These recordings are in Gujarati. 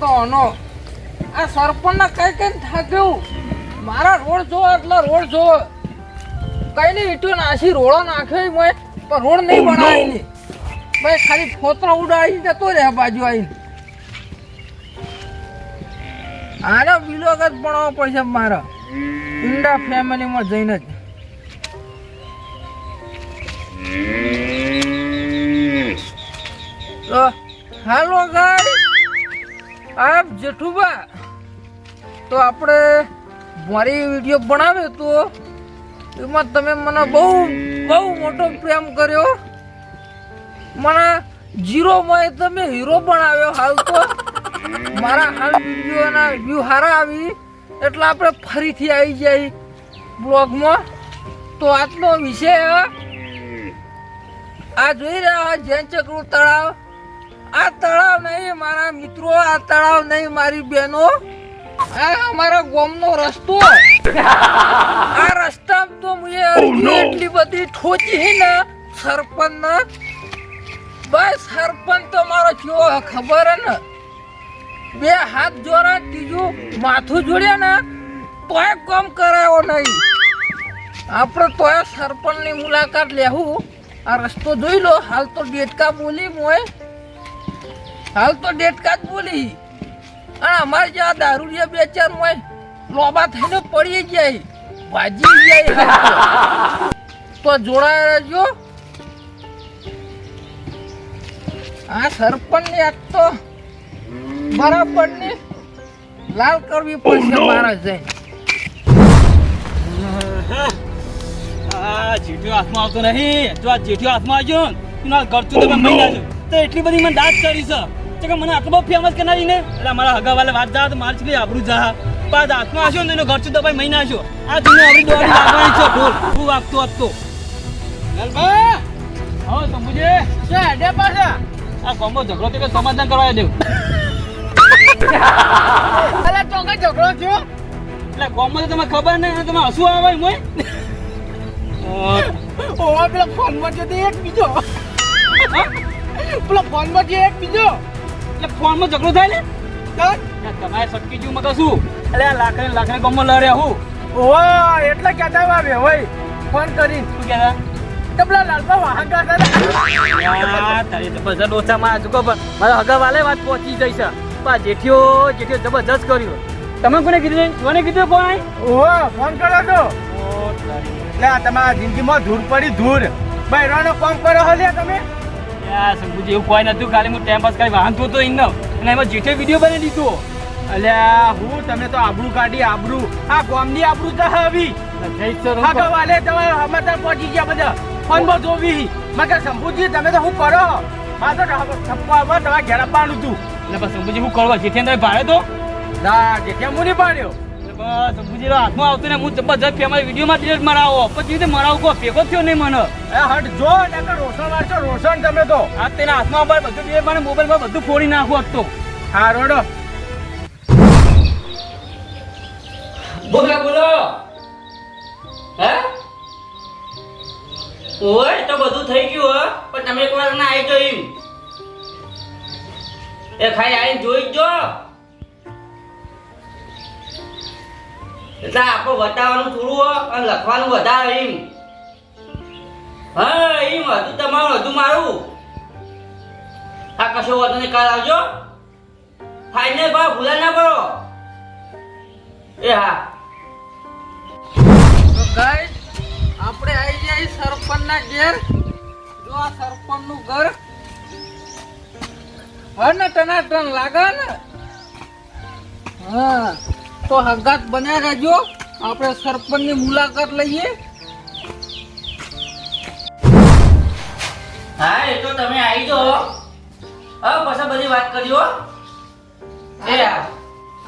તો આનો. આ સરપંચને કઈ કઈ થાક્યું મારા રોડ જો એટલે રોડ જો. કઈ નહીં ઈટો નાસી રોડો નાખ્યો મેં પણ રોડ નહીં બનાવી ની ભાઈ ખાલી ફોતરો ઉડાડી જતો રહે બાજુ આવીને. આને બ્લોગ જ ભણવો પડશે મારા. ઇન્ડા ફેમિલીમાં જઈને જ. હાલો ગાઈસ આપ જેઠુબા તો આપણે મારી વીડિયો બનાવ્યો તો એમાં તમે મને બહુ બહુ મોટો પ્રેમ કર્યો. મને જીરોમાં તમે હીરો બનાવ્યો હાલ તો. મારા હાલ વિડીયોના વ્યૂ હારા આવી. એટલે આપણે ફરીથી આવી જાય બ્લોગમાં. તો આજનો વિષય, આ જોઈ રહ્યા જૈન ચક્રુ તળાવ. આ તળાવ નહીં મારા મિત્રો આ તળાવ નહીં મારી બહેનો. આ અમારા ગોમનો રસ્તો આ રસ્તા તો મુએ એટલી બધી ઠોચી હે ને સરપંચ ને બસ સરપંચ તો મારો કેવો ખબર ને? બે હાથ જોડા ત્રીજું માથું જોડ્યા ને તોય કોમ કરાયો નહીં. આપણે તોય સરપંચની મુલાકાત લેવું આ રસ્તો જોઈ લો હાલ તો ડેટકા બોલી મોય. હાલ તો ડેટ કાજ બોલી. અને અમારે જ્યાં દારૂડિયા બે ચાર મોય લોબા થઈને પડી જાય. ભાજી જાય તો. જોડાયા રહેજો. આ સરપંચની આજ તો બરાબરની લાલ કરવી પડશે મારા જઈ આ જેઠિયો હાથમાં આવતો નહીં. જો આ જેઠિયો હાથમાં આવજો ને તું ના ઘરતું તમે મહિના છો તો એટલી બધી મને દાદ કરી છે. તો કે મને આટલો બહુ ફેમસ કરાવી ને એટલે મારા હગા વાલે વાત જા તો મારી છે આબરૂ જા. પાછ હાથમાં આવશો ને એનો તો દબાઈ મહિના છો આ તમને આવડી દોડી લાગવાની છે ઢોલ હું આપતો આપતો. હા છે પાછા? આ કોમો ઝઘડો તે સમાધાન કરવા દેવ અલા તો કઈ ઝઘડો થયો? એટલે કોમો તો તમે ખબર નહીં તમે હસવું આવે મોય ઓ પેલા ફોનમાં જે એક બીજો? પેલા ફોનમાં એક બીજો. એટલે ફોનમાં ઝઘડો થાય ને? તમારે સટકી જેવું મગર શું? એટલે આ લાકડી લાકડી ગમો લડ્યા હું ઓ એટલે કહેતા આવે હોય ફોન કરી. શું કહેતા? તો પેલા લાલપા વાહન કરતા તારી તો બધા ડોસામાં આ ચૂકો પણ મારા હગા વાલે વાત પહોંચી જઈ છે. પા જેઠિયો જેઠિયો જબરજસ્ત કર્યો તમે કોને કીધું કોને કીધું પણ ઓ ફોન કર્યો તો એટલે તમારા જિંદગીમાં ધૂળ પડી ધૂળ. બૈરાનો કામ કરો હલ્યા તમે? સંગુજી એવું કોઈ નતું ખાલી હું ટાઈમ પાસ કરી તો જોતો ઇન્નો અને એમાં જેઠે વીડિયો બની દીધો. અલ્યા હું તમે તો આબરૂ કાઢી આબરૂ. આ ગામની આબરૂ તો સર હા તો વાલે તમે સમાચાર પહોંચી ગયા બધા. ફોન પર જોવી. મગર શંભુજી તમે તો હું કરો? હા તો થપ્પામાં તમારે ઘેર આપવાનું હતું એટલે બસ સંગુજી હું કરવા? જેઠે તમે ભાડે તો? ના જેઠે હું નહીં પાડ્યો. બસ સંગુજી હાથમાં આવતું ને હું જબરજસ્ત ફેમાઈ વિડીયોમાં ડિલેટ મરાવો. પછી રીતે મરાવું કો ભેગો થયો નહીં મને. એ હટ જો રોશન વાળશો રોશન તમે તો. આ તેના હાથમાં બધું બે મને મોબાઈલમાં બધું ફોડી નાખો હતો હા રોડો બોલો બોલો. હે? ઓય તો બધું થઈ ગયું હો. પણ તમે એકવાર ના આવી જોયું એ ખાઈ આવીને જોઈ જ જો. એટલે આપણે વટાવવાનું થોડું અને લખવાનું વધારે એમ. હા, એમ હતું તમારું હતું મારું. આ કશો વાંધો નહીં, કાલ આવજો. ફાઇનલ ભાવ ભૂલા ના કરો એ હા. તો ગાઈસ આપણે આવી જાય સરપંચના ઘેર. જો આ સરપંચનું ઘર હા ને ટનાટન લાગે ને? હા. તો હગાત બન્યા રહેજો. આપણે સરપંચની મુલાકાત લઈએ. હા એ તો તમે આવી જો હવે પછી બધી વાત કરી હો. એ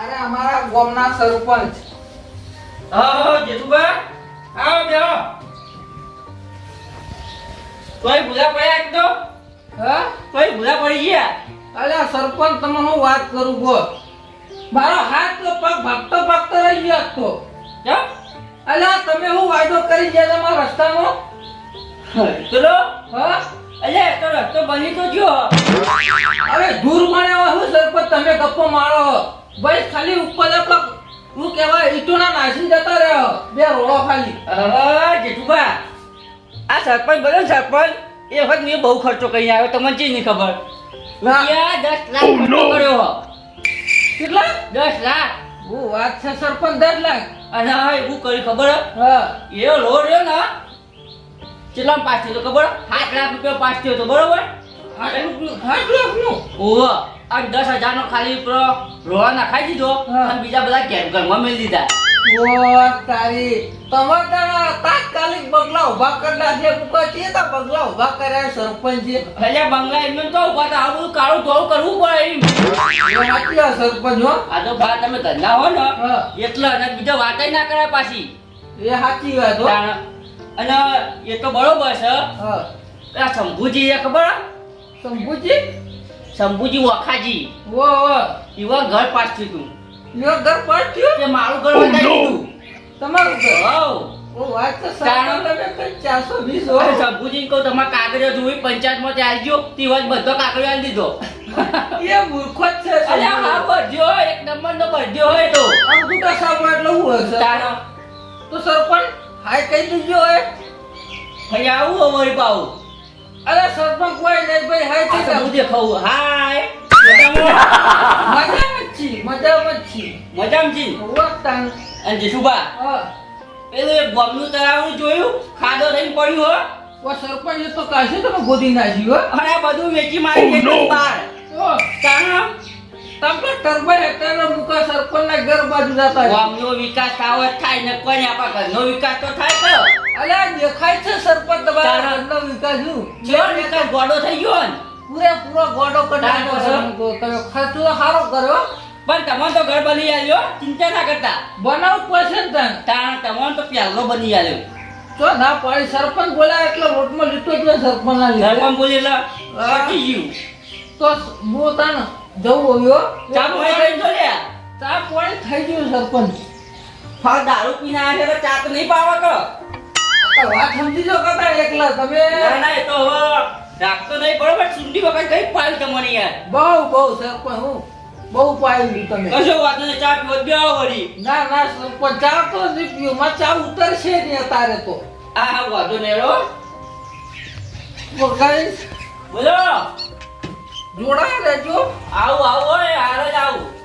અરે અમારા ગામના સરપંચ. હા જેઠુભાઈ આવો બેહો. તોય ભૂલા પડ્યા એક તો હા? તોય ભૂલા પડી ગયા. અલ્યા સરપંચ તમે હું વાત કરું ગો મારો હાથ તો પગ ભાગતો ભાગતો રહી ગયો આજ તો કેમ અલ્યા તમે હું વાયદો કરી ગયા તમારા રસ્તામાં ચલો હા? અલે તો રસ્તો બની તો ગયો. અરે દૂર મને શું સરપંચ તમે ગપ્પો મારો. ભાઈ ખાલી ઉપર પગ હું કહેવાય ઈટોના નાસી જતા રહ્યો. બે રોડો ખાલી. હવે જેઠુબા આ સરપંચ બોલો સરપંચ એ વખત મેં બહુ ખર્ચો કરી આવ્યો તમને ચી નહીં ખબર. દસ લાખ ખર્ચો કર્યો. કેટલા? દસ લાખ. ઓ વાત છે સરપંચ દસ લાખ. અને હા એવું કરી ખબર હે? હા. એ લો રહ્યો ને કેટલા પાસ થયો તો ખબર સાત લાખ રૂપિયા પાસ થયો તો બરોબર? આટલું આટલું ઓહો આ દસ હજાર નો ખાલી રોવા નાખાઈ દીધો હા. અને બીજા બધા ઘેર ઘરમાં મેળી દીધા. તારી. તમારે તાત્કાલિક બંગલા ઊભા કરલા છે મુકા છે તો બગલા ઊભા કર્યા સરપંચે. એટલે બંગલા એમને તો ઊભા હતા. આ કાળું ધોળું કરવું પડે એમ. એ સરપંચ હો. આ તો ભા તમે ધંધા હો ને. એટલે અને બીજા વાતય ના કરાય પાછી. એ સાચી વાત હો. અને એ તો બરોબર છે. હા. શંભુજી એ ખબર? શંભુજી? શંભુજી વખાજી ઓ ઘર પાસ તું. યો ઘર પાછ્યું કે મારું ઘર વધારી દીધું તમારું ઘર? હોવ. ઓ વાત તો તાણ. સરપંચ તમે કઈ ચારસો વીસ હો. અરે કહું તમારે કાગળિયો જોઈ પંચાયતમાં ત્યાં આવી ગયો તેવા જ બધો કાગળિયો આલી દીધો. એ મૂર્ખો જ છે અરે હા બધ્યો એક નંબર નો બધ્યો હોય તો. આમ એટલે હું હશે તાણ. તો સરપંચ હાય કહી દીજો હે. ભાઈ આવું અમારી પાવું અરે સરપંચ કોઈ નહીં ભાઈ હાય કહી શંભુજી ખાવું હાય. મજામાં? મજામાં જ છી મજામાં છી મજામાં છી વખતાન અને જેઠુબા પેલું એક બોમ્બનું તળાવનું જોયું? ખાડો થઈને પડ્યું હો. ઓ સરપંચ એ તો કાશે તમે ગોદી નાખ્યું હો. અને બધું વેચી મારી ગઈ બહાર. ઓ તાણ? તમે ટર્બા હેક્ટરના મુકા સરપંચના ઘર બાજુ જતા ગામનો વિકાસ આવો જ થાય ને કોઈ આપણા ઘરનો વિકાસ તો થાય તો. અલ્યા દેખાય છે સરપંચ તમારા ઘરનો વિકાસ શું? જેવો વિકાસ ગોડો થઈ ગયો ને? પૂરેપૂરો ગોડો કરી નાખ્યો તારા છે. તમે ખર્ચો તો સારો કર્યો. પણ તમે તો ઘર બની આવ્યો ચિંતા ના કરતા. બનાવવું પડશે ને તને. તાણ તમે તો પહેલો બની આવ્યો તો ના પાડી સરપંચ બોલાય એટલે રોટમાં લીટો જ સરપંચ ના લીધો. સરપંચ બોલી એટલે હા. ગયું. તો હું તને જવું આવ્યો ચા પાણી લઈને લે ચા પાણી થઈ ગયું સરપંચ. હા દારૂ પીને આવ્યા તો ચા તો નહીં પાવા કે? તો વાત સમજી જો કરતા એકલા તમે. ના ના એ તો હવે રાખતો નહીં બરોબર? સુંડી વખત કઈ પાડી તમને યાર? બહુ બહુ સરપંચ હું બહુ પાયું તમે. કશો વાત નહીં ચા પીવો જ વળી. ના ના સરપંચ ચા તો નહીં પીવું માં ચા ઉતરશે નહીં અત્યારે તો. આ વાંધો નહીં રો બોલો જોડા રહેજો. આવું આવું હોય જ આવું.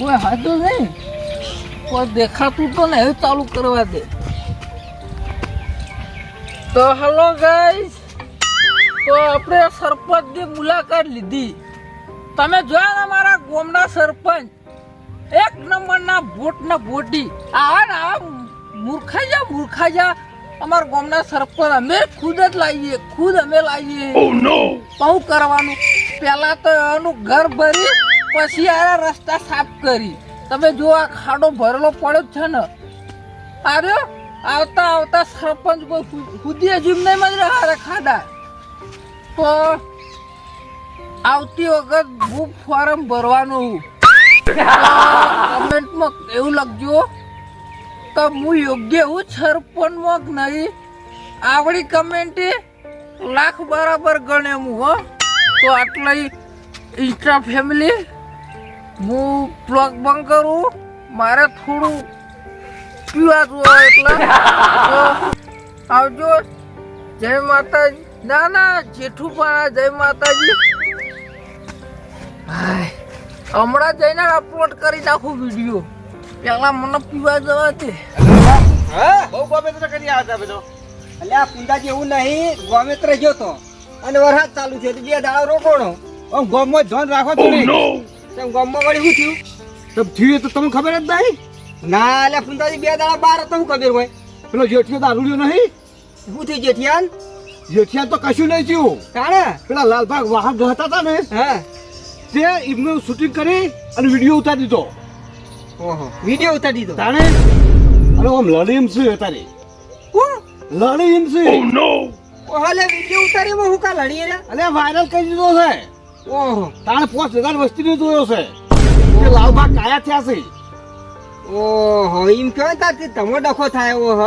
કોઈ હાથું નહીં. કોઈ દેખાતું તો ને હવે ચાલુ કરવા દે. તો હલો ગાઈસ તો આપણે સરપંચની મુલાકાત લીધી. તમે જોયા ને મારા ગોમના સરપંચ? એક નંબરના ભોટના ભોટી આવા ને આવા મૂર્ખાઈ જા મૂર્ખાઈ અમારા ગામના સરપંચ. અમે ખુદ જ લાવીએ ખુદ અમે લાવીએ. શું કરવાનું? પહેલા તો એનું ઘર ભરી પછી આ રસ્તા સાફ કરી. તમે જો આ ખાડો ભરેલો પડ્યો જ છે ને, આર્યો, આવતા આવતા સરપંચ કોઈ ખુદીએ જીમ નહીં મજ રહ્યા ખાડા. તો આવતી વખત બુક ફોર્મ ભરવાનું કમેન્ટમાં એવું લખજો કે હું યોગ્ય હું સરપંચમાં નહીં? આવડી કમેન્ટે લાખ બરાબર ગણે હું, હો. તો આટલી ઇન્સ્ટા ફેમિલી હું બ્લોગ બંધ કરું મારે થોડું પીવા જોવા એટલે. આવજો. જય માતાજી. ના ના જેઠું પણ જય માતાજી. હમણાં જઈને અપલોડ કરી નાખું વીડિયો પેલા મને પીવા જવા દે. હા? ગમે તો કરી આવતા બધો એટલે આ પુંદાજી એવું નહીં ગોમેત્ર ગયો તો અને વરસાદ ચાલુ છે એટલે બે દાડો રોકોણો ગોમમાં ધ્યાન રાખો તું નહીં તેમ ગોમમાં વળી શું થયું? તો થયું તો તમને ખબર જ નહીં? ના એટલે પુંડાજી બે દાડા બાર હતા હું ખબર હોય? પેલો જેઠિયો દારૂડિયો નહીં? શું થયું જેઠિયાન? જેઠિયાન તો કશું નહીં થયું. કાણે પેલા લાલભાગ વાહન હતા હતા ને હા. તે એમનું શૂટિંગ કરી અને વીડિયો ઉતારી દીધો. ઓહો વીડિયો ઉતારી દીધો. તાણે? અરે આમ લડી એમ છે તારે. લડી એમ છે. ઓહલે વીડિયો ઉતારીમાં હું કા લડી રે અલે વાયરલ કરી દીધો છે. ઓહો તાણે પાંચ હજાર વસ્તી ને જોયો છે. કે લાલબા કાયા થયા છે. ઓહો એમ કહેવાય તાર કે તમો ડખો થાય ઓ હ?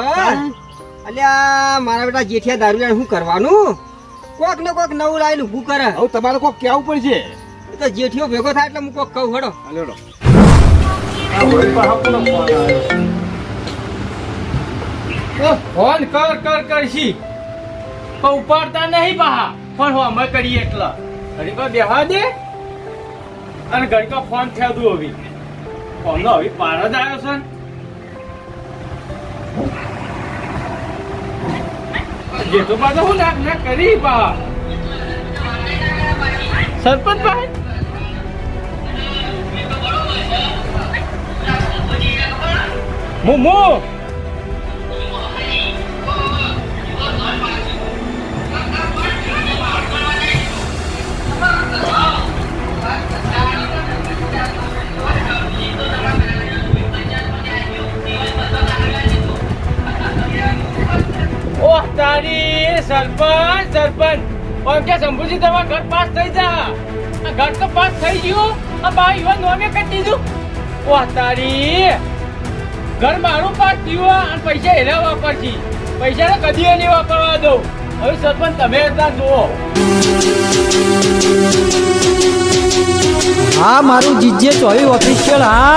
અલ્યા મારા બેટા જેઠિયા દારૂ શું કરવાનું? કોક ને કોક નવું લાવીને ઊભું કરે. હવે તમારે કોઈ કેવું પડશે. એ તો જેઠિયો ભેગો થાય એટલે હું કોક કહું હડો. હલો ફોન કર કર કરશી. પણ ઉપાડતા નહીં બહા પણ હો અમે કરીએ એટલે. ઘડીકો બેહવા દે અને ઘડીકો ફોન થયા તું હવે. ફોનનો હવે પાર જ આવ્યો છે જે તો પાછો હું નાક ના કરી પા. સરપંચ ભાઈ? મુમુ તારી સરપંચ સરપંચ. ઓમ કે શંભુજી, તમારા ઘર પાસ થઈ જા. આ ઘર તો પાસ થઈ ગયું. આ બા યુવાન નોમે કરી દીધું. ઓહ તારી ઘર મારું પાસ થયું અને પૈસા એના વાપરશી પૈસા કદી નહીં વાપરવા દઉં. હવે સરપંચ, તમે એટલા જુઓ. હા, મારું જીજે ચોવી ઓફિશિયલ હા.